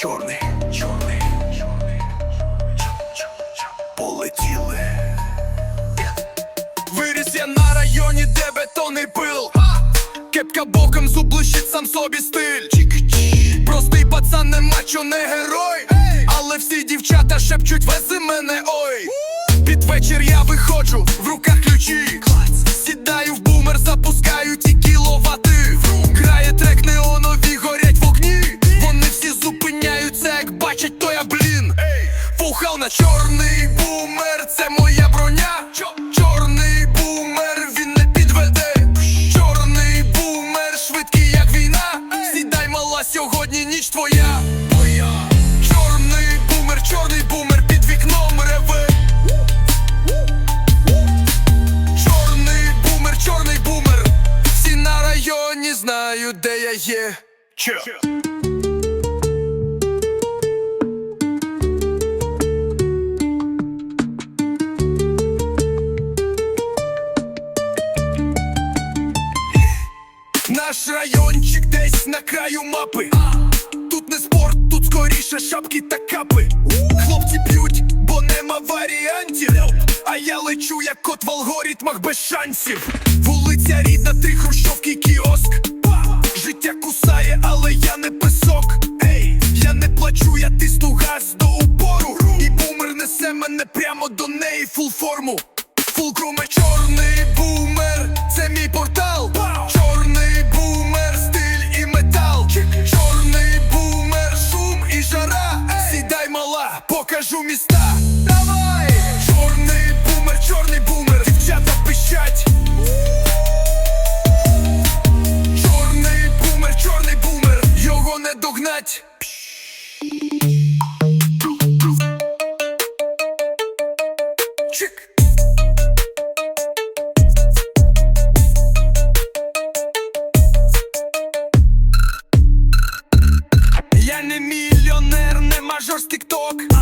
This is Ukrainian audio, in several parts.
чорний, чорний, чорний. Полетіли. Виріс я на районі, де бетонний пил. Кепка боком зублищить сам собі стиль. Простий пацан не мачо, не герой. Але всі дівчата шепчуть, вези мене, ой. Під вечір я виходжу, в руках ключі. Сідаю в бумер, запускаю ті кіловати. Грає Пухав на чорний бумер, це моя броня. Чорний бумер, він не підведе. Чорний бумер, швидкий, як війна. Сідай, мала, сьогодні ніч твоя. Чорний бумер, чорний бумер, під вікном реве. Чорний бумер, чорний бумер. Всі на районі знають, де я є. Наш райончик десь на краю мапи. Тут не спорт, тут скоріше шапки та капи. Хлопці п'ють, бо нема варіантів. А я лечу, як кот в алгоритмах без шансів. Вулиця рідна, три хрущовки, кіоск. Життя кусає, але я не песок. Ей, я не плачу, я тисну газ до упору. І бумер несе мене прямо до неї фул форму. Фулкруме міста. Давай! Чорний бумер, чорний бумер, дівчата пищать. Чорний бумер, чорний бумер, його не догнать. Чик. Я не мільйонер, не мажор тік-ток Та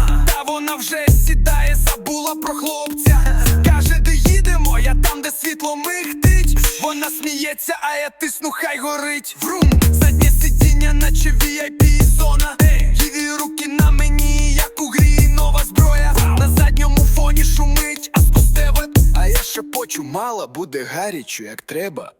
вона вже сідає, забула про хлопця. Каже, де їдемо, я там, де світло мигтить Вона сміється, а я тисну, хай горить. Врум, заднє сидіння, наче VIP зона. Її руки на мені, як у грі, нова зброя. На задньому фоні шумить, а спустеве. А я шепочу, мала буде гарячо, як треба